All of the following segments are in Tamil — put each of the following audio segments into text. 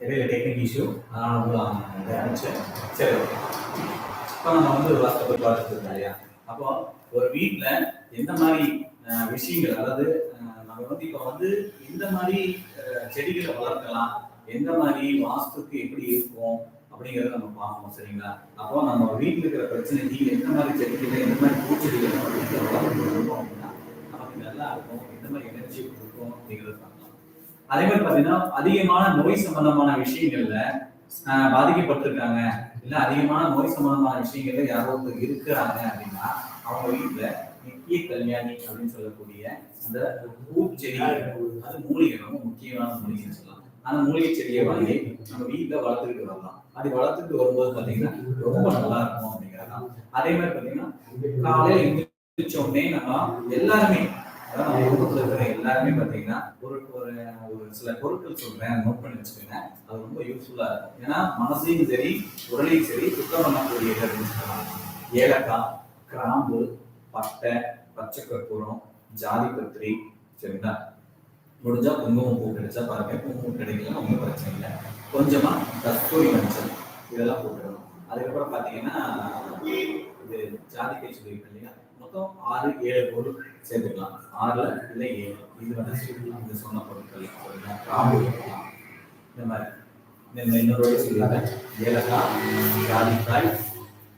இடையில டெக்னிக் இஷ்யூ அதனால வந்து அனுப்பிச்சேன் சரி ஓகே. இப்போ நம்ம வந்து வாஸ்து போய் பார்த்துட்டு இல்லையா? அப்போ ஒரு வீட்டில் எந்த மாதிரி விஷயங்கள் அதாவது நம்ம வந்து இப்போ வந்து எந்த மாதிரி செடிகளை வளர்க்கலாம். எந்த மாதிரி வாஸ்துக்கு எப்படி இருக்கும் அப்படிங்கிறத நம்ம பார்க்கணும் சரிங்களா? அப்போ நம்ம வீட்டில் இருக்கிற பிரச்சனைக்கு எந்த மாதிரி செடிகளை எந்த மாதிரி பூச்செடிகளை நம்ம வீட்டில் வளர்க்கணும் அப்படின்னா நமக்கு நல்லா இருக்கும் எந்த மாதிரி எனர்ஜி கொடுக்கும் அப்படிங்கிறது தான் அதே மாதிரி பார்த்தீங்கன்னா அதிகமான நோய் சம்பந்தமான விஷயங்கள்ல ஆஹ், பாதிக்கப்பட்டிருக்காங்க. இல்ல அதிகமான நோய் சம்பந்தமான விஷயங்கள்ல யாரோ ஒருத்தர் இருக்கிறாங்க அப்படின்னா அவங்க வீட்டுல நித்திய கல்யாணி அப்படின்னு சொல்லக்கூடிய அந்த பூச்செடி அது மூலிகை ரொம்ப முக்கியமான மூலிகைன்னு சொல்லலாம். அந்த மூலிகை செடியை வாங்கி நம்ம வீட்டுல வளர்த்துக்கிட்டு வரலாம். அது வளர்த்துட்டு வரும்போது பாத்தீங்கன்னா ரொம்ப நல்லா இருக்கும் அப்படிங்கிறதான் அதே மாதிரி பாத்தீங்கன்னா காலையில எழுந்திரிச்ச உடனே நம்ம எல்லாருமே அதாவது நம்ம குடும்பத்துல இருக்கிற எல்லாருமே பாத்தீங்கன்னா ஒரு ஒரு சில பொருட்கள் சொல்றேன் நோட் பண்ணி வச்சுக்கோங்க. அது ரொம்ப யூஸ்ஃபுல்லா இருக்கும். ஏன்னா மனசையும் சரி உடலையும் சரி சுத்தம் பண்ணக்கூடியது அப்படின்னு சொல்லலாம். ஏலக்காய் கிராம்பு பட்டை பச்சை கற்பூரம் ஜாதி பத்திரி சரிங்களா? முடிஞ்சா குங்குமம் பூ கிடைச்சா பாருங்க. குங்குமம் கிடைக்கல ஒன்றும் பிரச்சனை இல்லை. கொஞ்சமா கஸ்தூரி மஞ்சள் இதெல்லாம் போட்டுடணும் அதுக்கப்புறம் பாத்தீங்கன்னா இது ஜாதிக்கை சொல்லியிருக்கேன் இல்லையா? மொத்தம் ஆறு ஏழு பொருள் சேர்த்துக்கலாம். ஆறுல இல்லை ஏழு. இது வந்து இந்த சொன்ன பொருட்கள். கிராம்பு இருக்கலாம். இந்த மாதிரி. இந்த இன்னொரு வாட்டி ஏலக்காய் ஜாதிக்காய்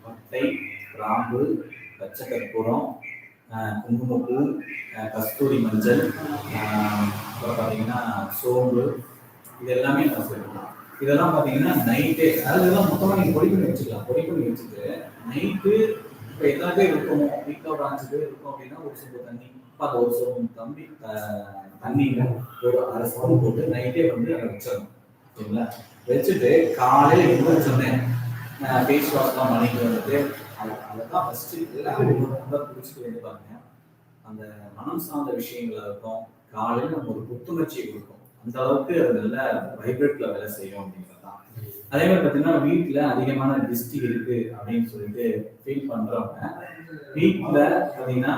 பட்டை கிராம்பு பச்சை கற்பூரம் குங்குமப்பூ கஸ்தூரி மஞ்சள் அப்புறம் பார்த்தீங்கன்னா சோம்பு இது எல்லாமே நம்ம சேர்க்கலாம் இதெல்லாம் பார்த்தீங்கன்னா நைட்டு அதாவது இதெல்லாம் மொத்தமாக நீங்கள் பொடி பண்ணி வச்சுக்கலாம். பொடி பண்ணி வச்சுட்டு நைட்டு இப்போ எத்தனை பேர் இருக்கும் வீட்டில் ஒரு அஞ்சு பேர் இருக்கும் அப்படின்னா ஒரு சொம்பு தண்ணி இப்போ ஒரு சொம்பு தம்பி தண்ணியில ஒரு அரை ஸ்பூன் போட்டு நைட்டே வந்து அதை வச்சிடணும். சரிங்களா? வச்சுட்டு காலையில் எழுந்து சொன்னேன் ஃபேஸ் வாஷ்லாம் பண்ணிட்டு வந்துட்டு அது அதை ஃபஸ்ட்டு எல்லாரும் பிடிச்சிட்டு வந்து பாருங்க. அந்த மனம் சார்ந்த விஷயங்களா இருக்கும். காலையில் நம்ம ஒரு புத்துணர்ச்சியை கொடுக்கும். அந்த அளவுக்கு அது நல்ல வைப்ரேட்ல வேலை செய்யும் அப்படிங்கிற அதே மாதிரி பார்த்தீங்கன்னா வீட்டில் அதிகமான திருஷ்டி இருக்கு அப்படின்னு சொல்லிட்டு ஃபீல் பண்றவங்க வீட்டில் பார்த்தீங்கன்னா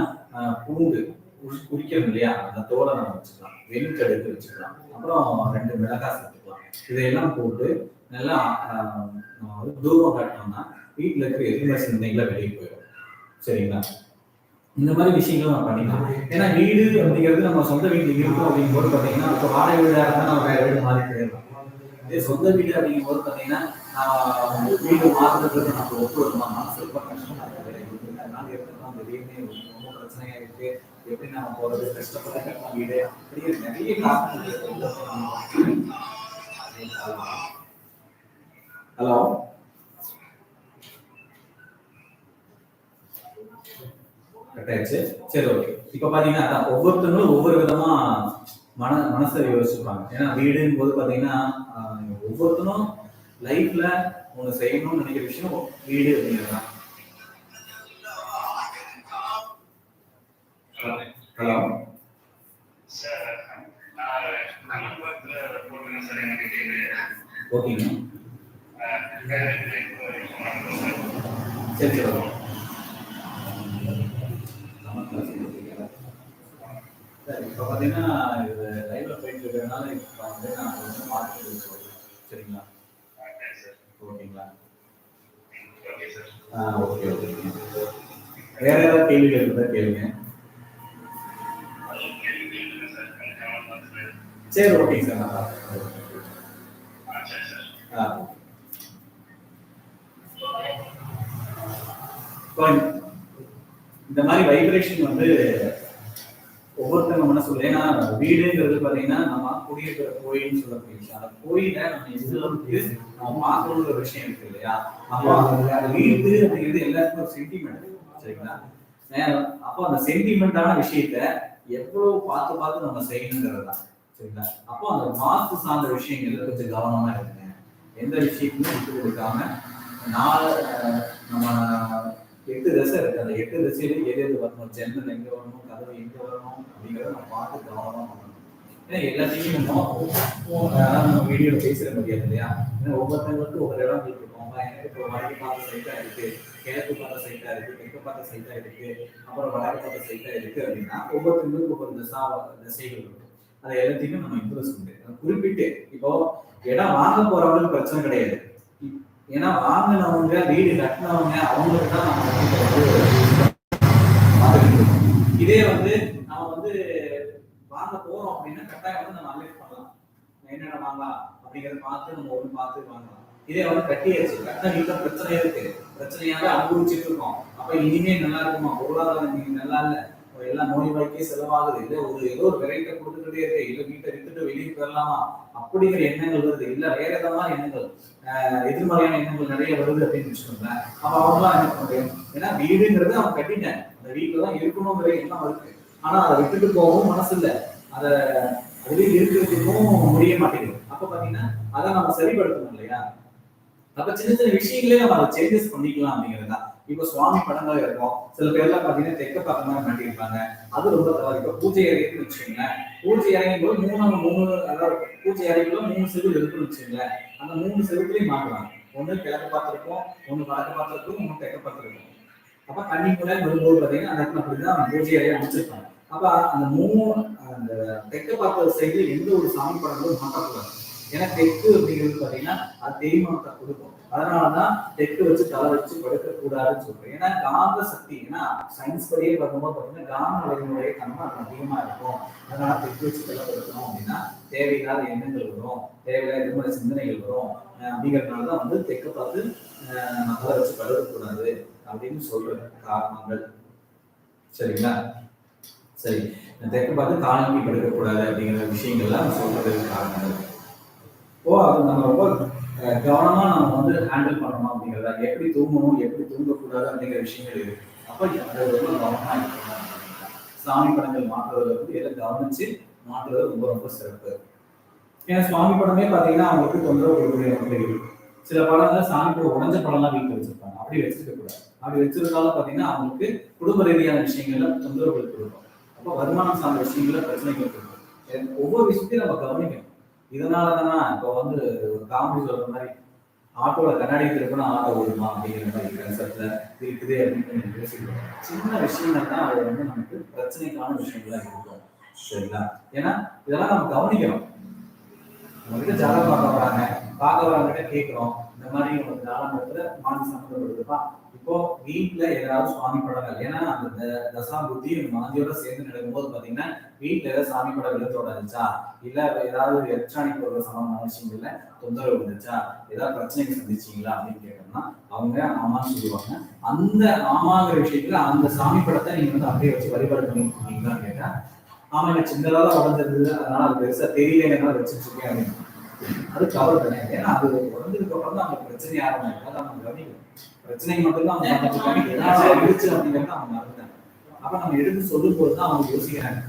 பூண்டு உரி- இல்லையா? அந்த தோலை நம்ம வச்சுக்கலாம். வெண்கடுக்கு வச்சுக்கலாம். அப்புறம் ரெண்டு மிளகாய் சேர்த்துக்கலாம். இதையெல்லாம் போட்டு நல்லா நம்ம வந்து தூரம் காட்டினோம்னா வீட்டில் இருக்கிற எதிர்மறை சிந்தனைகளை வெளியே போயிடும். சரிங்களா? இந்த மாதிரி விஷயங்கள் நம்ம பண்ணிக்கலாம். ஏன்னா வீடு அப்படிங்கிறது நம்ம சொந்த வீடு இருக்கோம் அப்படிங்கும் போது பார்த்தீங்கன்னா இப்போ வாடகை வீடாக இருந்தால் நம்ம வேற வீடு மாறி போயிடலாம் இதே சொந்த வீடு அப்படிங்கும் போது பார்த்தீங்கன்னா வீடு மாறுறதுக்கு நம்ம ஒத்து வருமா மனசு ரொம்ப கஷ்டமா இருக்குது அதனால எடுத்துக்கலாம் திடீர்னு ரொம்ப பிரச்சனையா இருக்கு எப்படி நம்ம போறது? கஷ்டப்பட்டு கட்டணும் வீடு. அப்படிங்கிற நிறைய காரணங்கள் ஹலோ? கட்டாயிடுச்சு. சரி ஓகே. இப்ப பாத்தீங்கன்னா அதான் ஒவ்வொருத்தங்களும் ஒவ்வொரு விதமா மன மனசை யோசிச்சுப்பாங்க ஏன்னா வீடுன்னு போது பார்த்தீங்கன்னா ஒவ்வொருத்தரும் லைஃப்ல ஒன்று செய்யணும்னு நினைக்கிற விஷயம் வீடு அப்படிங்கிறது தான் ஹலோ? ஓகேங்க. சரி சரி ஓகே சார் இப்போ பார்த்தீங்கன்னா இது லைவ்ல போயிட்டு இருக்கிறதுனால இப்போ வந்து நான் வந்து பார்த்துட்டு சொல்றேன். சரிங்களா? ஓகேங்களா? ஆ ஓகே ஓகே. வேற ஏதாவது கேள்விகள் இருந்தா கேளுங்க. சரி ஓகேங்க சார் நான் பார்த்துக்கிறேன் ஆ இந்த மாதிரி வைப்ரேஷன் வந்து ஒவ்வொருத்தங்க மனசுல ஏன்னா வீடுங்கிறது பாத்தீங்கன்னா நம்ம குடியிருக்கிற கோயில்னு சொல்லக்கூடிய விஷயம். அந்த கோயில நம்ம எந்த அளவுக்கு நம்ம பார்க்கணுங்கிற விஷயம் இருக்கு இல்லையா? அப்போ அந்த அந்த வீடு அப்படிங்கிறது எல்லாருக்கும் ஒரு சென்டிமெண்ட் சரிங்களா? அப்போ அந்த சென்டிமெண்டான விஷயத்த எவ்வளவு பார்த்து பார்த்து நம்ம செய்யணுங்கிறது தான். சரிங்களா? அப்போ அந்த மாசு சார்ந்த விஷயங்கள்ல கொஞ்சம் கவனமா இருங்க. எந்த விஷயத்தையும் விட்டு கொடுக்காம நாலு நம்ம எட்டு தசை இருக்கு. அந்த எட்டு தசையில எது எது வரணும்? ஜன்னல் எங்க வரணும்? கதவு எங்க வரணும்? அப்படிங்கறத நம்ம பார்த்து கவனமா பண்ணணும். ஏன்னா எல்லாத்தையும் நம்ம அஹ், பேசிட வீடியோ பேசுற முடியாது இல்லையா? ஏன்னா ஒவ்வொருத்தவங்களுக்கும் ஒவ்வொரு இடம் இருக்கும் எனக்கு இப்போ வடக்கு பார்த்த சைட்டா இருக்கு. கிழக்கு பார்த்த சைட்டா இருக்கு. தெற்கு பார்த்த சைட்டா இருக்கு. அப்புறம் வடக்கு பார்த்த சைட்டா இருக்கு அப்படின்னா ஒவ்வொருத்தவங்களுக்கும் ஒவ்வொரு தசா திசைகள் இருக்கும். அதை எல்லாத்தையுமே நம்ம இன்வெஸ்ட்மெண்ட் குறிப்பிட்டு இப்போ இடம் வாங்க போறவங்களுக்கு பிரச்சனை கிடையாது. ஏன்னா வாங்கினவங்க வீடு கட்டினவங்க அவங்களுக்கு தான் நம்ம இதே வந்து நம்ம வந்து வாங்க போறோம் அப்படின்னா கட்டாயம் வந்து நம்ம அனலைஸ் பண்ணலாம். என்னென்ன வாங்கலாம் அப்படிங்கறத பார்த்து நம்ம ஒன்று பார்த்து வாங்கலாம். இதே வந்து கட்டியாச்சு. கட்டின வீட்டுல பிரச்சனை இருக்கு. பிரச்சனையாக அனுபவிச்சுட்டு இருக்கோம். அப்ப இனிமே நல்லா இருக்குமா? பொருளாதாரம் இன்னைக்கு நல்லா இல்லை? எல்லாம் நோய் வாய்க்கே செலவாகுது. இல்ல ஒரு ஏதோ ஒரு விரைட்ட கொடுத்துக்கிட்டே இருக்கு. இல்ல வீட்டை வித்துட்டு வெளியே போயிடலாமா? அப்படிங்கிற எண்ணங்கள் வருது. இல்ல வேற ஏதாவது எண்ணங்கள். ஆஹ் எதிர்மறையான எண்ணங்கள் நிறைய வருது அப்படின்னு வச்சுக்கோங்களேன். அப்ப அவங்களாம் என்ன பண்ண முடியும் ஏன்னா வீடுங்கிறது அவங்க கட்டிட்டேன். அந்த வீட்டுல தான் இருக்கணுங்கிற எண்ணம் இருக்கு. ஆனா அதை விட்டுட்டு போகவும் மனசு இல்ல. அத அதுலயே இருக்கிறதுக்கும் முடிய மாட்டேங்குது. அப்ப பாத்தீங்கன்னா அதை நம்ம சரிப்படுத்தணும் இல்லையா? அப்ப சின்ன சின்ன விஷயங்களே நம்ம அதை சேஞ்சஸ் பண்ணிக்கலாம் அப்படிங்கிறது இப்போ சுவாமி படங்கள் இருக்கும். சில பேர்லாம் பாத்தீங்கன்னா தெக்க பார்த்த மாதிரி அது ரொம்ப தவறு இப்போ பூஜை அறைக்குன்னு வச்சுக்கோங்களேன். பூஜை அறையும் போது மூணு மூணு அதாவது பூஜை அறைக்குள்ள மூணு செவில் இருக்குன்னு வச்சுக்கோங்களேன். அந்த மூணு செவத்துலயும் மாட்டுவாங்க ஒண்ணு கிழக்கு பார்த்திருக்கும் ஒண்ணு வடக்கு பார்த்திருக்கும் ஒண்ணு தெக்க பார்த்திருக்கும். அப்ப கண்ணி கூட வரும்போது பாத்தீங்கன்னா அந்த இடத்துல அப்படிதான் பூஜை அறையை அமைச்சிருப்பாங்க. அப்ப அந்த மூணு அந்த தெக்க பார்த்த சைடுல எந்த ஒரு சாமி படங்களும் மாட்டக்கூடாது ஏன்னா தெற்கு அப்படிங்கிறது பாத்தீங்கன்னா அது தேய்மானத்தை கொடுக்கும். அதனாலதான் தெற்கு வச்சு தலை வச்சு படுக்க கூடாதுன்னு சொல்றேன். ஏன்னா காந்த சக்தி ஏன்னா சயின்ஸ் படியே பார்க்கும்போது பாத்தீங்கன்னா காந்த வழிமுறையை தன்மை அது அதிகமா இருக்கும். அதனால தெற்கு வச்சு தலை படுக்கணும் அப்படின்னா தேவையில்லாத எண்ணங்கள் வரும். தேவையில்லாத எதிர்மறை சிந்தனைகள் வரும். அஹ் அப்படிங்கறதுனால தான் வந்து தெற்க பார்த்து மக்களை தலை வச்சு படுக்கக்கூடாது அப்படின்னு சொல்ற காரணங்கள். சரிங்களா? சரி. தெற்கு பார்த்து காலங்கி படுக்கக்கூடாது அப்படிங்கிற விஷயங்கள்லாம் சொல்றதுக்கு காரணங்கள். ஓ அது நம்ம ரொம்ப கவனமாக கவனமா நம்ம வந்து ஹேண்டில் பண்ணணும் அப்படிங்கிறத? எப்படி தூங்கணும் எப்படி தூங்கக்கூடாது அப்படிங்கிற விஷயங்கள் இருக்கு. அப்போ அதை ரொம்ப கவனமா இருக்கணும் சாமி படங்கள் மாற்றுறதுல வந்து எதை கவனிச்சு மாற்றுறது ரொம்ப ரொம்ப சிறப்பு. ஏன்னா சுவாமி படமே பார்த்தீங்கன்னா அவங்களுக்கு தொந்தரவு கொடுக்கக்கூடிய வகையில் இருக்கு. சில படங்கள் சாமி படம் உடஞ்ச படம்லாம் வீட்டில் வச்சிருப்பாங்க. அப்படி வச்சிருக்க கூடாது. அப்படி வச்சிருந்தாலும் பார்த்தீங்கன்னா அவங்களுக்கு குடும்ப ரீதியான விஷயங்கள்ல தொந்தரவுகள் கொடுக்கும். அப்போ வருமானம் சார்ந்த விஷயங்கள்ல பிரச்சனைகள் கொடுக்கும். ஒவ்வொரு விஷயத்தையும் நம்ம கவனிக்கணும். இதனால தானா இப்போ வந்து ஒரு காமெடி சொல்ற மாதிரி ஆட்டோல கண்ணாடி திருப்பினா ஆட்டோ ஓடுமா அப்படிங்கிற மாதிரி கன்செப்ட்ல இருக்குது அப்படின்னு யோசிக்கிறோம் சின்ன விஷயங்கள் தான் அது வந்து நமக்கு பிரச்சனைக்கான விஷயங்களா இருக்கும். சரிங்களா? ஏன்னா இதெல்லாம் நம்ம கவனிக்கணும். நம்ம கிட்ட ஜாதகம் பார்க்க வராங்க. பார்க்க வரவங்கிட்ட கேட்கிறோம். இந்த மாதிரி ஒரு காலகட்டத்துல மாதி சம்மந்தப்படுதுப்பா இப்போ வீட்டுல ஏதாவது சுவாமி படங்கள். ஏன்னா அந்த த- தசா புத்தி மாந்தியோட சேர்ந்து நடக்கும்போது பாத்தீங்கன்னா வீட்டுல ஏதாவது சாமி படம் விழுத்தோட இருந்துச்சா இல்ல ஏதாவது எலக்ட்ரானிக் பொருள் சம்பந்தமான விஷயங்கள்ல தொந்தரவு இருந்துச்சா ஏதாவது பிரச்சனைகள் சந்திச்சீங்களா அப்படின்னு கேட்டோம்னா அவங்க ஆமா சொல்லுவாங்க. அந்த ஆமாங்கிற விஷயத்துல அந்த சாமி படத்தை நீங்க வந்து அப்படியே வச்சு வழிபாடு பண்ணி கேட்டா ஆமா எனக்கு சின்னதாக தான் அதனால அது பெருசா தெரியலங்கிறனால வச்சுட்டு இருக்கேன் அப்படின்னு. அது தவறு கிடையாது ஏன்னா அது உடஞ்சதுக்கு அப்புறம் தான் அவங்க பிரச்சனை ஆரம்பிக்கும் அதை நம்ம கவனிக்கும் பிரச்சனை மட்டும்தான் அவங்க பார்த்துட்டு எதனால இருந்துச்சு அப்படிங்கறத அவங்க மறந்தாங்க அப்ப நம்ம எடுத்து சொல்லும் போது தான் அவங்க யோசிக்கிறாங்க.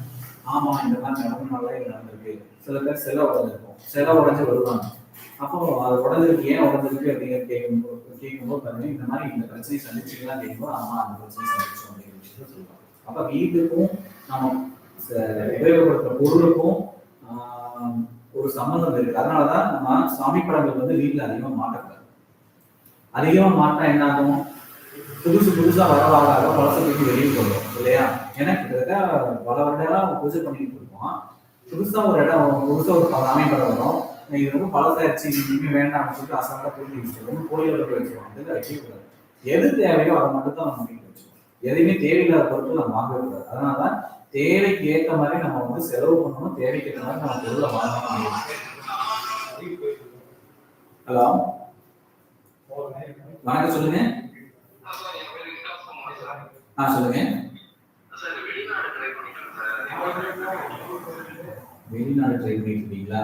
ஆமா இந்த மாதிரி நடந்தனால இது நடந்திருக்கு. சில பேர் செல உடஞ்சிருக்கும். செல உடஞ்சு வருவாங்க. அப்போ அது உடஞ்சிருக்கு ஏன் உடஞ்சிருக்கு அப்படிங்கிற கேட்கும்போது கேட்கும்போது பாருங்க இந்த மாதிரி இந்த பிரச்சனை சந்திச்சுக்கலாம் கேட்கும்போது ஆமா அந்த பிரச்சனை சந்திச்சோம் அப்படிங்கிற விஷயத்த சொல்லுவாங்க. அப்ப வீட்டுக்கும் நம்ம ச- உபயோகப்படுத்துற பொருளுக்கும் ஆஹ், ஒரு சம்பந்தம் இருக்கு. அதனாலதான் நம்ம சாமி படங்கள் வந்து வீட்டுல அதிகமா மாட்டக்கூடாது. அதிகமா மாட்டா என்ன ஆகும்? புதுசு புதுசா வர வர பழச தூக்கி வெளியே போடுவோம் இல்லையா? ஏன்னா கிட்டத்தட்ட பல வருடம் பூஜை பண்ணிட்டு இருக்கோம். புதுசா ஒரு இடம் புதுசா ஒரு சாமி படம் வரும். இது ரொம்ப பழசாச்சு இனிமே வேண்டாம் அப்படின்னு சொல்லிட்டு அசால்ட்டா தூக்கி வச்சுருவோம் கோயில போய் வச்சிருக்கோம் இதுல எது தேவையோ அதை மட்டும் தான் நம்ம வீட்டில் வச்சுக்கணும் எதையுமே தேவையில்லாத பொருட்கள் நம்ம வாங்கக்கூடாது அதனாலதான் தேவைக்கு ஏத்த மாதிரி நம்ம வந்து செலவு பண்ணணும். தேவைக்கு ஏற்ற மாதிரி நம்ம பொருளை வாங்கணும் ஹலோ வணக்கம் சொல்லுங்க. ஆ சொல்லுங்க. வெளிநாடு ட்ரை பண்ணிட்டு இருக்கீங்களா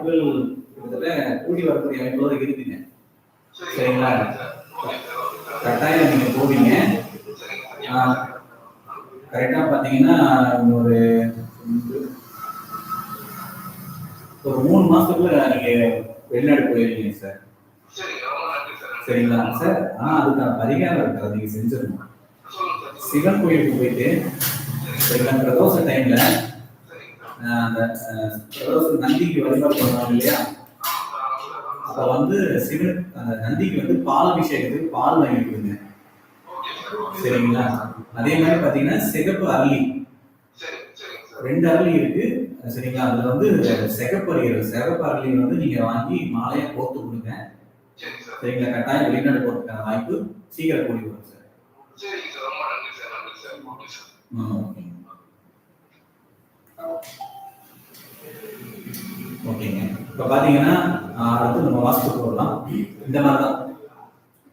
வாய்ப்புகள் கிட்டத்தட்ட கூடி வரக்கூடிய அமைப்புல இருக்குங்க. சரிங்களா? கட்டாயம் நீங்க போவீங்க. கரெக்டா பாத்தீங்கன்னா ஒரு ஒரு மூணு மாசத்துக்குள்ள நீங்க வெளிநாடு போயிருக்கீங்க சார் சரிங்களா சார் ஆ அதுக்கான பரிகாரம் இருக்கு நீங்க செஞ்சிடணும். சிவன் கோயிலுக்கு போயிட்டு சரிங்களா? பிரதோஷ டைம்ல அந்த நந்திக்கு வழிபாடு பண்ணுவாங்க இல்லையா? அப்ப வந்து சிவன் அந்த நந்திக்கு வந்து பால் அபிஷேகத்துக்கு பால் இருங்க சரிங்களா? அதே மாதிரி பாத்தீங்கன்னா சிகப்பு அரளி. ரெண்டு அரளி இருக்கு. சரிங்களா? அதுல வந்து சிகப்பு அரளி சிகப்பு அரளி வந்து நீங்க வாங்கி மாலையா போட்டு கொடுங்க. சரிங்களா? கட்டாயம் வெளிநாடு போறதுக்கான வாய்ப்பு சீக்கிரம் கூடி வரும் சார். ஓகே ஓகேங்க. இப்போ பார்த்தீங்கன்னா அடுத்து நம்ம வாஸ்து போடலாம். இந்த மாதிரி தான்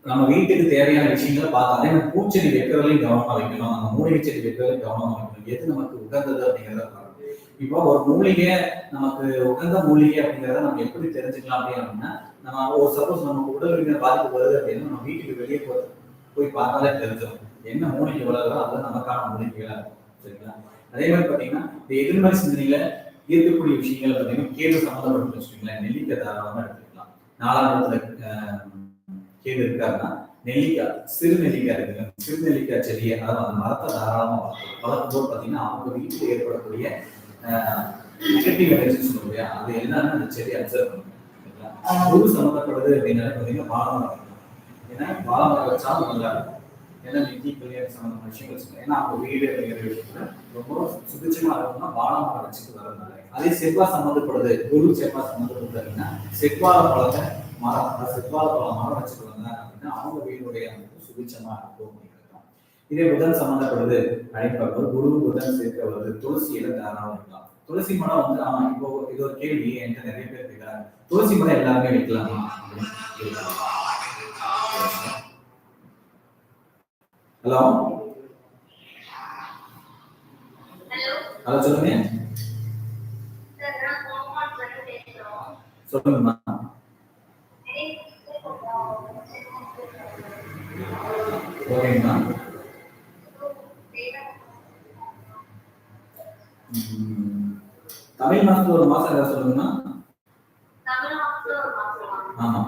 நம்ம வீட்டுக்கு தேவையான விஷயங்களை பார்த்தாலே அதே மாதிரி பூச்செடி வைக்கிறதுலையும் கவனமா வைக்கணும். நம்ம மூலிகை செடி வைக்கிறதுலையும் கவனமா வைக்கணும். எது நமக்கு உகந்தது அப்படிங்கிறத பார்க்கணும். இப்போ ஒரு மூலிகை நமக்கு உகந்த மூலிகை அப்படிங்கிறத நம்ம எப்படி தெரிஞ்சுக்கலாம் அப்படின்னா நம்ம ஒரு சப்போஸ் நமக்கு உடல் ரீதியான பாதிப்பு வருது அப்படின்னா நம்ம வீட்டுக்கு வெளியே போய் போய் பார்த்தாலே தெரிஞ்சிடும். என்ன மூலிகை வளருதோ அதுதான் நமக்கான மூலிகைகளா இருக்கும். சரிங்களா? அதே மாதிரி பார்த்தீங்கன்னா இந்த எதிர்மறை சிந்தனையில இருக்கக்கூடிய விஷயங்கள் பார்த்தீங்கன்னா கேது சம்மந்தப்பட்ட வச்சுக்கோங்களேன் நெல்லிக்காய் தாராளமா எடுத்துக்கலாம். நாலாம் இடத்துல கேது இருக்காருன்னா நெல்லிக்காய் சிறு நெல்லிக்காய் இருக்குங்க. சிறு நெல்லிக்காய் செடியை அதாவது அந்த மரத்தை தாராளமா வளர்க்கணும் வளர்க்கும் போது பார்த்தீங்கன்னா அவங்க வீட்டில் ஏற்படக்கூடிய நெகட்டிவ் எனர்ஜி சொல்லுவோம் அது என்னன்னு அந்த செடி அப்சர்வ் பண்ணுங்க? குரு சம்மந்தப்படுது அப்படின்னாலே பார்த்தீங்கன்னா வாழை மரம். ஏன்னா வாழை மரம் வச்சாலும் நல்லா இருக்கும். ஏன்னா நிதி கல்யாணம் சம்மந்தமான விஷயங்கள் சொல்லுங்க ஏன்னா அவங்க வீடு அப்படிங்கிற விஷயத்துல ரொம்ப சுபிச்சமா இருக்கணும்னா வாழை மரம் வச்சுட்டு வரதுனால அதே செவ்வாய் சம்மந்தப்படுது குரு செவ்வாய் சம்மந்தப்படுது அப்படின்னா செவ்வாழை பழத்தை மரம் அதாவது செவ்வாழை பழம் மரம் வச்சுட்டு அப்படின்னா அவங்க வீடுடைய அமைப்பு சுபிச்சமா இருக்கும் இதே புதன் சம்மந்தப்படுது அப்படின்னு குரு புதன் சேர்க்க வருது துளசி இலை தாராளம் வைக்கலாம் துளசி மரம் வந்து ஆமா இப்போ இது ஒரு கேள்வி என்கிட்ட நிறைய பேர் கேட்கிறாங்க. துளசி மரம் எல்லாருமே வைக்கலாமா அப்படின்னு ஹலோ ஹலோ சொல்லுங்க. சொல்லுங்கம்மா ஓகேங்கம்மா. தமிழ் மாசத்துல ஒரு மாசம் ஏதாவது சொல்லுங்கம்மா ஆமா.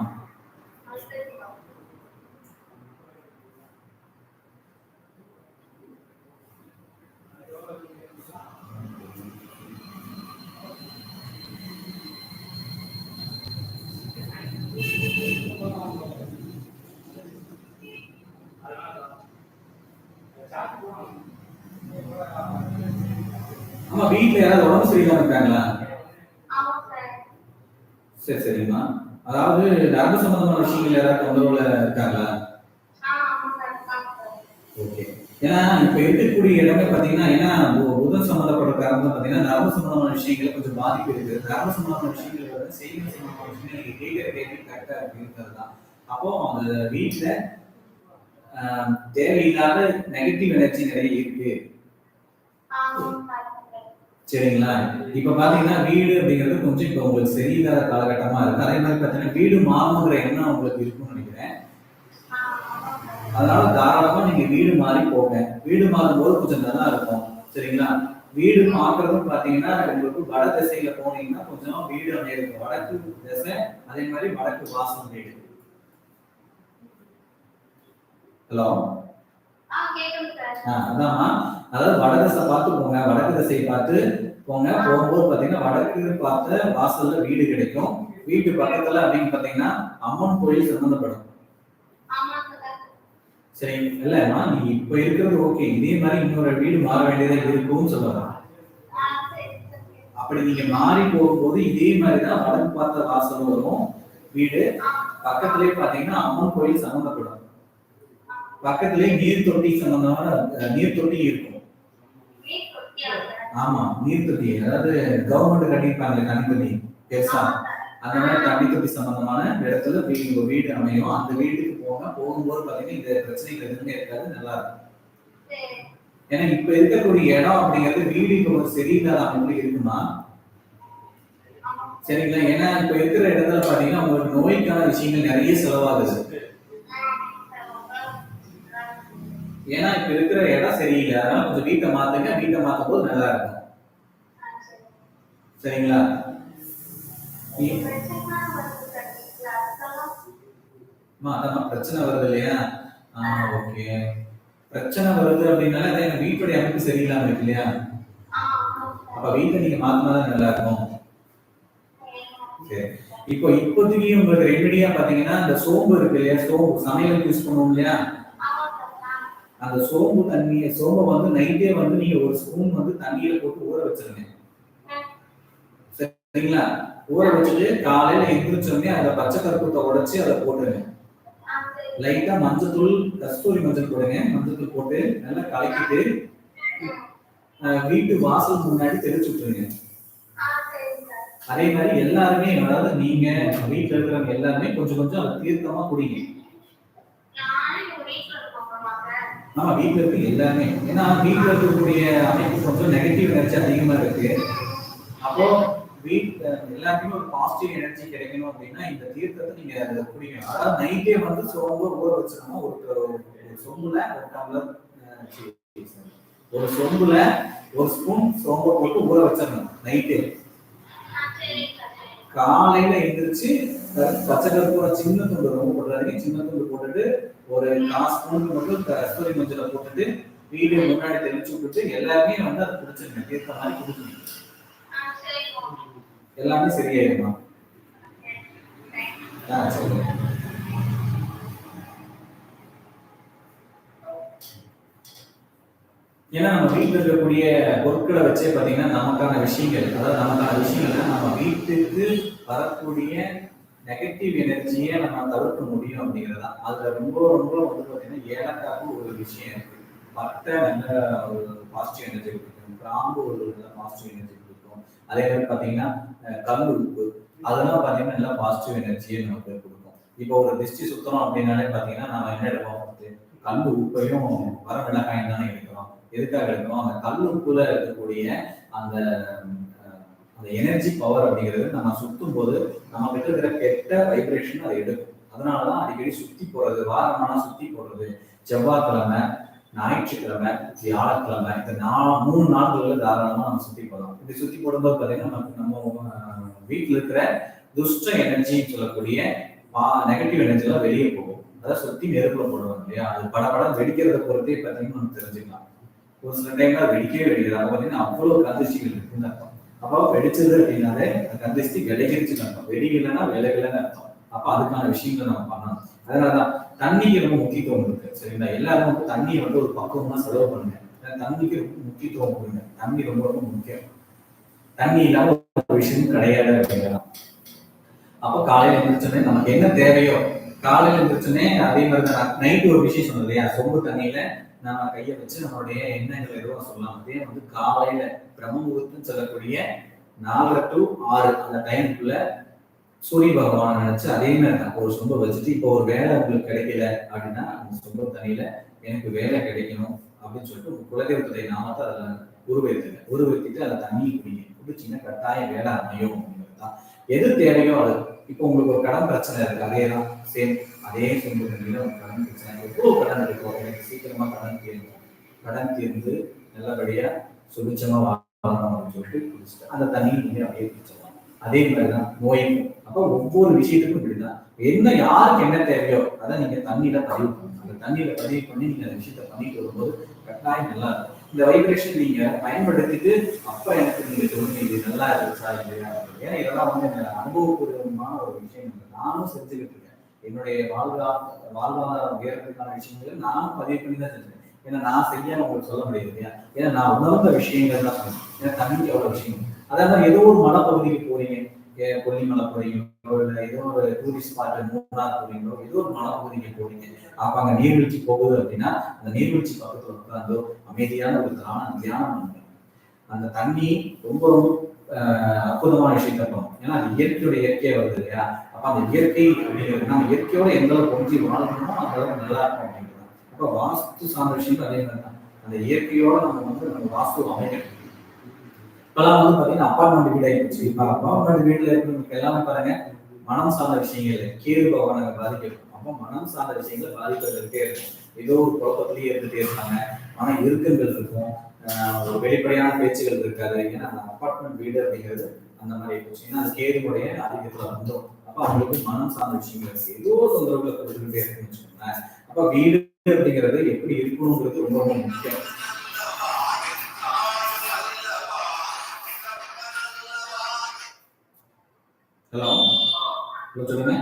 வீட்ல யாராவது உடம்பு சரியில்லாம இருக்காங்களா? சரி சரிம்மா. அதாவது நரம்பு சம்பந்தமான விஷயங்கள் யாராவது தொந்தரவுல இருக்காங்களா? ஓகே. ஏன்னா இப்ப இருக்கக்கூடிய இடமே பாத்தீங்கன்னா ஏன்னா புதன் சம்பந்தப்பட்ட காரணம் பாத்தீங்கன்னா நரம்பு சம்பந்தமான விஷயங்கள் கொஞ்சம் பாதிப்பு இருக்கு நரம்பு சம்பந்தமான விஷயங்கள் வந்து செய்தி சம்பந்தமான விஷயங்கள் நீங்க கேட்கிற கேள்வி கரெக்டா இருக்குங்கிறது தான். அப்போ அந்த வீட்டுல தேவையில்லாத நெகட்டிவ் எனர்ஜி நிறைய இருக்கு. சரிங்களா? இப்ப பாத்தீங்கன்னா வீடு அப்படிங்கிறது கொஞ்சம் இப்ப உங்களுக்கு சரியில்லாத காலகட்டமா இருக்கு. அதே மாதிரி பாத்தீங்கன்னா வீடு மாறணுங்கிற எண்ணம் உங்களுக்கு இருக்கும்னு நினைக்கிறேன். அதனால தாராளமா நீங்க வீடு மாறி போங்க. வீடு மாறும்போது கொஞ்சம் நல்லா இருக்கும். சரிங்களா? வீடு மாத்துறதும் பாத்தீங்கன்னா உங்களுக்கு வட திசையில போனீங்கன்னா கொஞ்சம் வீடு அமையிருக்கும் வடக்கு திசை அதே மாதிரி வடக்கு வாசல் வீடு. ஹலோ? அதாம்மா. அதாவது வடதிசை பார்த்து போங்க. வடக்கு திசையை பார்த்து போங்க. போகும்போது பாத்தீங்கன்னா வடக்கு பார்த்த வாசல்ல வீடு கிடைக்கும். வீட்டு பக்கத்துல அப்படின்னு பாத்தீங்கன்னா அம்மன் கோயில் சம்பந்தப்படும். சரி இல்லம்மா நீ இப்ப இருக்கிறது ஓகே இதே மாதிரி இன்னொரு வீடு மாற வேண்டியதா இருக்கும்னு சொல்லலாம். அப்படி நீங்க மாறி போகும்போது இதே மாதிரி தான் வடக்கு பார்த்த வாசல் வரும். வீடு பக்கத்துலயே பாத்தீங்கன்னா அம்மன் கோயில் சம்பந்தப்படும். பக்கத்துலயே நீர் தொட்டி சம்பந்தமான நீர் தொட்டி இருக்கும். ஆமா நீர் தொட்டி அதாவது கவர்மெண்ட் கட்டியிருப்பாங்க தண்ணி தொட்டி பெருசா அந்த மாதிரி தண்ணி தொட்டி சம்பந்தமான இடத்துல வீ- உங்க வீடு அமையும். அந்த வீட்டுக்கு போங்க போகும்போது பாத்தீங்கன்னா இந்த பிரச்சனைகள் எதுவுமே இருக்காது நல்லா இருக்கும். ஏன்னா இப்ப இருக்கக்கூடிய இடம் அப்படிங்கிறது வீடு இப்ப ஒரு சரியில்லாத அமைப்பு இருக்குமா? சரிங்களா? ஏன்னா இப்ப இருக்கிற இடத்துல பாத்தீங்கன்னா உங்களுக்கு நோய்க்கான விஷயங்கள் நிறைய செலவாகுது. ஏன்னா இப்ப இருக்கிற இடம் சரியில்லை. அதனால கொஞ்சம் வீட்டை மாத்துங்க. வீட்டை மாத்தும் போது நல்லா இருக்கும். சரிங்களா? அதான் பிரச்சனை வருது இல்லையா? ஆ ஓகே. பிரச்சனை வருது அப்படின்னால அதான் எங்க வீட்டுடைய அமைப்பு சரியில்லாம இருக்கு இல்லையா? அப்ப வீட்டை நீங்க மாத்தினாதான் நல்லா இருக்கும். சரி. இப்போ இப்போதைக்கு உங்களுக்கு ரெமடியா பாத்தீங்கன்னா இந்த சோம்பு இருக்கு இல்லையா? சோம்பு. சமையலுக்கு யூஸ் பண்ணுவோம் இல்லையா? அந்த சோம்பு தண்ணியை சோம்பை வந்து நைட்டே வந்து நீங்க ஒரு ஸ்பூன் வந்து தண்ணியில போட்டு ஊற வச்சிருங்க. சரிங்களா? ஊற வச்சுட்டு காலையில எந்திரிச்சோடனே அந்த பச்சை கருப்பத்தை உடைச்சு அதை போட்டுருங்க. லைட்டா மஞ்சத்தூள் கஸ்தூரி மஞ்சள் போடுங்க. மஞ்சத்தூள் போட்டு நல்லா கலக்கிட்டு வீட்டு வாசல் முன்னாடி தெளிச்சு விட்டுருங்க. அதே மாதிரி எல்லாருமே அதாவது நீங்க வீட்டுல இருக்கிறவங்க எல்லாருமே கொஞ்சம் கொஞ்சம் அதை தீர்க்கமா குடிங்க. ஆமா வீட்டுல இருக்கு எல்லாமே. ஏன்னா வீட்டுல இருக்கக்கூடிய அமைப்பு கொஞ்சம் நெகட்டிவ் எனர்ஜி அதிகமா இருக்கு. அப்போ வீட் எல்லாருக்குமே ஒரு பாசிட்டிவ் எனர்ஜி கிடைக்கணும் அப்படின்னா இந்த தீர்த்தத்தை நீங்க அதை குடிக்கணும் அதாவது நைட்டே வந்து சோம்பு ஊற வச்சிடணும் ஒரு சொம்புல ஒரு டம்ளர் ஒரு சொம்புல ஒரு ஸ்பூன் சோம்பு போட்டு ஊற வச்சிடணும் நைட்டே காலையில எந்திரிச்சு அஹ், பச்சை கருப்பூரம் சின்ன துண்டு ரொம்ப போடுறாங்க சின்ன துண்டு போட்டுட்டு ஒரு காசு ஸ்பூனுக்கு மட்டும் கஸ்தூரி மஞ்சளை போட்டுட்டு வீடு முன்னாடி தெளிச்சு விட்டுட்டு எல்லாருமே வந்து அதை குடிச்சிருங்க. தீர்த்த மாதிரி குடிக்கணும் எல்லாமே சரியாயிருமா ஆ சரி ஏன்னா நம்ம வீட்டில் இருக்கக்கூடிய பொருட்களை வச்சே பார்த்தீங்கன்னா நமக்கான விஷயங்கள் அதாவது நமக்கான விஷயங்கள்னா நம்ம வீட்டுக்கு வரக்கூடிய நெகட்டிவ் எனர்ஜியை நம்ம தவிர்க்க முடியும் அப்படிங்கிறது தான். அதில் ரொம்ப ரொம்ப வந்து பார்த்தீங்கன்னா ஏலக்காய்க்கு ஒரு விஷயம் இருக்கு. பட்டை நல்ல ஒரு பாசிட்டிவ் எனர்ஜி கொடுக்கும். கிராம்பு ஒரு நல்ல பாசிட்டிவ் எனர்ஜி கொடுக்கும். அதே மாதிரி பார்த்தீங்கன்னா கல் உப்பு. அதெல்லாம் பார்த்தீங்கன்னா நல்லா பாசிட்டிவ் எனர்ஜியை நமக்கு கொடுக்கும். இப்போ ஒரு திருஷ்டி சுத்தம் அப்படின்னாலே பார்த்தீங்கன்னா நம்ம என்ன எடுப்போம் கல் உப்பையும் வர மிளகாயும் தானே எடுக்கிறோம். எதுக்காக எடுக்கிறோம்? அந்த கல் உப்புல இருக்கக்கூடிய அந்த அந்த எனர்ஜி பவர் அப்படிங்கிறது நம்ம சுத்தும் போது நம்ம கிட்ட இருக்கிற கெட்ட வைப்ரேஷன் அதை எடுக்கும். அதனாலதான் அடிக்கடி சுத்தி போறது வாரமானா சுத்தி போடுறது செவ்வாய்க்கிழமை ஞாயிற்றுக்கிழமை வியாழக்கிழமை இந்த நா மூணு நாட்கள்ல தாராளமா நம்ம சுத்தி போடலாம் இப்படி சுத்தி போடும்போது பாத்தீங்கன்னா நமக்கு நம்ம வீட்டில் இருக்கிற துஷ்ட எனர்ஜின்னு சொல்லக்கூடிய நெகட்டிவ் எனர்ஜி எல்லாம் வெளியே போகும். அதாவது சுத்தி நெருப்புல போடுவாங்க இல்லையா? அது பட படம் வெடிக்கிறத பொறுத்தே பார்த்தீங்கன்னா நம்ம தெரிஞ்சுக்கலாம். ஒரு சில டைம்ல வெடிக்கவே வெடிக்கிறது அப்ப பார்த்தீங்கன்னா அவ்வளவு கந்திஷ்டிகள் இருக்குன்னு அர்த்தம். அப்போ வெடிச்சது அப்படின்னாலே அந்த கந்திஷ்டி விளைகிருச்சுன்னு அர்த்தம். வெடிக்கலைன்னா விளைகலன்னு அர்த்தம். அப்ப அதுக்கான விஷயங்களை நம்ம பண்ணணும் அதனாலதான் தண்ணிக்கு ரொம்ப முக்கியத்துவம் இருக்கு. சரிங்களா? எல்லாரும் வந்து தண்ணியை வந்து ஒரு பக்குவமா செலவு பண்ணுங்க. ஏன்னா தண்ணிக்கு ரொம்ப முக்கியத்துவம் கொடுங்க. தண்ணி ரொம்ப ரொம்ப முக்கியம். தண்ணி இல்லாம ஒரு விஷயம் கிடையாது அப்படிங்கிறதான் அப்போ காலையில எழுந்திரிச்சோடனே நமக்கு என்ன தேவையோ காலையில எழுந்திரிச்சோடனே அதே மாதிரி தான். நைட்டு ஒரு விஷயம் சொன்னது இல்லையா? சொம்பு தண்ணியில நம்ம கையை வச்சு நம்மளுடைய எண்ணங்கள் எதுவும் சொல்லலாம்? அதே வந்து காலையில பிரம்ம முகூர்த்தம் சொல்லக்கூடிய நாலரை டு ஆறு அந்த டைமுக்குள்ள சூரிய பகவானை நினைச்சு அதே மாதிரி தான். ஒரு சொம்பை வச்சுட்டு இப்போ ஒரு வேலை உங்களுக்கு கிடைக்கல அப்படின்னா அந்த சொம்பு தண்ணியில எனக்கு வேலை கிடைக்கணும் அப்படின்னு சொல்லிட்டு உங்க குலதெய்வத்துடைய நாமத்தை அதில் உருவேற்றுங்க உருவேற்றிட்டு அதை தண்ணியை குடிங்க. குடிச்சிங்கன்னா கட்டாய வேலை அமையும் அப்படிங்கிறது தான். எது தேவையோ அது இப்போ உங்களுக்கு ஒரு கடன் பிரச்சனை இருக்கு. அதே தான் சேம் அதே சொந்த தண்ணியில ஒரு கடன் பிரச்சனை எவ்வளவு கடன் இருக்கோ. எனக்கு சீக்கிரமா கடன் தீரும் கடன் தீர்ந்து நல்லபடியா சுபிச்சமா வாங்கணும் அப்படின்னு சொல்லிட்டு குடிச்சிட்டு அந்த தண்ணியை நீங்க அப்படியே குடிச்சிடலாம். அதே மாதிரிதான் நோய்க்கும் அப்போ ஒவ்வொரு விஷயத்துக்கும் இப்படிதான். என்ன யாருக்கு என்ன தேவையோ அதை நீங்க தண்ணியில பதிவு பண்ணணும். அந்த தண்ணியில பதிவு பண்ணி நீங்க அந்த விஷயத்த பண்ணிட்டு வரும்போது கட்டாயம் நல்லா இருக்கும். இந்த வைப்ரேஷன் நீங்க பயன்படுத்திட்டு அப்ப எனக்கு நீங்க சொல்லுங்க இது நல்லா இருந்துச்சா இல்லையா ஏன்னா இதெல்லாம் வந்து எனக்கு அனுபவபூர்வமான ஒரு விஷயம் நானும் செஞ்சுக்கிட்டு இருக்கேன். என்னுடைய வாழ்வா வாழ்வாதாரம் உயரத்துக்கான விஷயங்களை நானும் பதிவு பண்ணி தான் செஞ்சேன் ஏன்னா நான் செய்யாம உங்களுக்கு சொல்ல முடியாது இல்லையா? ஏன்னா நான் உணர்ந்த விஷயங்கள் தான் சொல்லுவேன் ஏன்னா தண்ணிக்கு எவ்வளவு விஷயம் அதே மாதிரி ஏதோ ஒரு மனப்பகுதிக்கு போறீங்க. கொல்லிமலை போறீங்களோ இல்ல ஏதோ ஒரு டூரிஸ்ட் ஸ்பாட் மூணார் போறீங்களோ ஏதோ ஒரு மலைப்பகுதிக்கு போறீங்க. அப்ப அங்க நீர்வீழ்ச்சி போகுது அப்படின்னா அந்த நீர்வீழ்ச்சி பக்கத்துல உட்கார்ந்தோ அமைதியான ஒரு தியானம் தியானம் பண்ணுங்க. அந்த தண்ணி ரொம்ப ரொம்ப ஆஹ், அற்புதமான விஷயத்த பண்ணும். ஏன்னா அது இயற்கையோட இயற்கையா வருது இல்லையா? அப்ப அந்த இயற்கை அப்படிங்கிறது நம்ம இயற்கையோட எந்த அளவுக்கு ஒன்றி வாழணுமோ அந்த அளவுக்கு நல்லா இருக்கும் அப்படிங்கிறது. அப்ப வாஸ்து சார்ந்த விஷயங்கள் அதே மாதிரி தான் அந்த இயற்கையோட நம்ம வந்து நம்ம வாஸ்து அமைக்கணும் இப்பெல்லாம் வந்து பாத்தீங்கன்னா அப்பார்ட்மெண்ட் வீடு ஆயிடுச்சு இப்ப அப்பார்ட்மெண்ட் வீட்டுல இருக்கிறவங்க எல்லாமே பாருங்க மனம் சார்ந்த விஷயங்கள் கேது பகவான பாதிக்கும் அப்போ மனம் சார்ந்த விஷயங்களை பாதிக்கிறதுக்கே இருக்கும் ஏதோ ஒரு குழப்பத்திலேயே இருந்துட்டே இருப்பாங்க மன இறுக்கங்கள் இருக்கும். ஒரு வெளிப்படையான பேச்சுகள் இருக்காது. ஏன்னா அந்த அப்பார்ட்மெண்ட் வீடு அப்படிங்கிறது அந்த மாதிரி போச்சு ஏன்னா அது கேதுடைய அதிகத்துல வந்தோம். அப்ப அவங்களுக்கு மனம் சார்ந்த விஷயங்கள் இருக்கு. ஏதோ ஒரு தொந்தரவுகளை கொடுத்துக்கிட்டே இருக்குன்னு வச்சுக்கோங்களேன். அப்ப வீடு அப்படிங்கிறது எப்படி இருக்கணுங்கிறது ரொம்ப ரொம்ப முக்கியம். ஹலோ? ஹலோ சொல்லுங்க.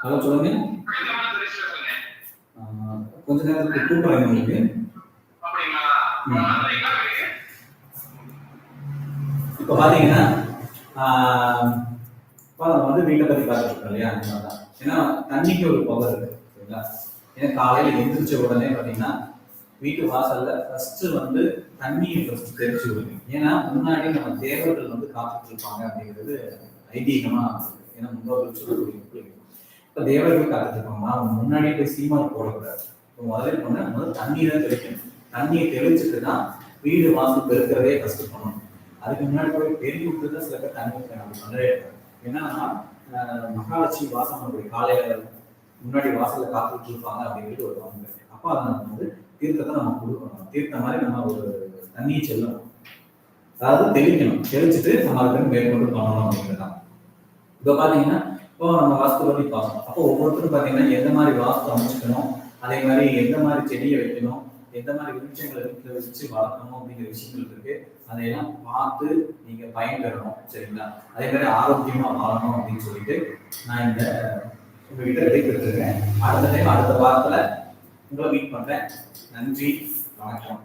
ஹலோ சொல்லுங்க. ஆஹ் கொஞ்ச நேரத்துக்கு கூப்பிடுறேன் உங்களுக்கு. ம். இப்போ பாத்தீங்கன்னா ஆஹ் இப்போ நம்ம வந்து வீட்டை பத்தி பார்த்துருக்கோம் இல்லையா? அந்த மாதிரி தான். ஏன்னா தண்ணிக்கு ஒரு பவர் இருக்கு சரிங்களா? ஏன்னா காலையில எந்திரிச்ச உடனே பாத்தீங்கன்னா வீட்டு வாசல்ல ஃபர்ஸ்ட் வந்து தண்ணியை ஃபர்ஸ்ட் தெரிச்சு விடுங்க ஏன்னா முன்னாடி நம்ம தேவர்கள் வந்து காத்துட்டு இருப்பாங்க அப்படிங்கிறது ஐதீகமா ஏன்னா முன்னோர்கள் சொல்லக்கூடிய புரியுது இப்போ தேவர்கள் காத்துட்டு இருப்பாங்க அவங்க முன்னாடி போய் சீமான் போடக்கூடாது. இப்போ முதல்ல பண்ண முதல்ல தண்ணியை தான் தெளிக்கணும். தண்ணியை தெளிச்சுட்டு தான் வீடு வாசல் பெருக்கிறதே ஃபர்ஸ்ட் பண்ணணும். அதுக்கு முன்னாடி போய் பெரிய விட்டு தான் சில பேர் தண்ணி ஊற்றுறாங்க பண்ணவே ஏன்னா மகாலட்சுமி வாசம் நம்மளுடைய காலையில முன்னாடி வாசல்ல காத்துட்டு இருப்பாங்க அப்படிங்கிறது ஒரு வாங்க அப்போ அதை நம்ம வந்து தீர்த்தத்தை நம்ம கொடுக்கணும். தீர்த்த மாதிரி நம்ம ஒரு தண்ணியை செல்லணும். அதாவது தெளிக்கணும். தெளிச்சுட்டு நம்ம அதுக்கு மேற்கொண்டு பண்ணணும் அப்படிங்கிறது இப்போ பார்த்தீங்கன்னா இப்போ நம்ம வாஸ்து பற்றி பார்க்கணும். அப்போ ஒவ்வொருத்தரும் பார்த்தீங்கன்னா எந்த மாதிரி வாஸ்து அமைச்சுக்கணும்? அதே மாதிரி எந்த மாதிரி செடியை வைக்கணும்? எந்த மாதிரி விருட்சங்களை வீட்டில் வச்சு வளர்க்கணும் அப்படிங்கிற விஷயங்கள் இருக்கு. அதையெல்லாம் பார்த்து நீங்க பயன்பெறணும் சரிங்களா? அதே மாதிரி ஆரோக்கியமா வாழணும் அப்படின்னு சொல்லிட்டு நான் இந்த உங்ககிட்ட விடைபெற்றுருக்கேன் அடுத்த டைம் அடுத்த வாரத்துல உங்களை மீட் பண்றேன். நன்றி வணக்கம்.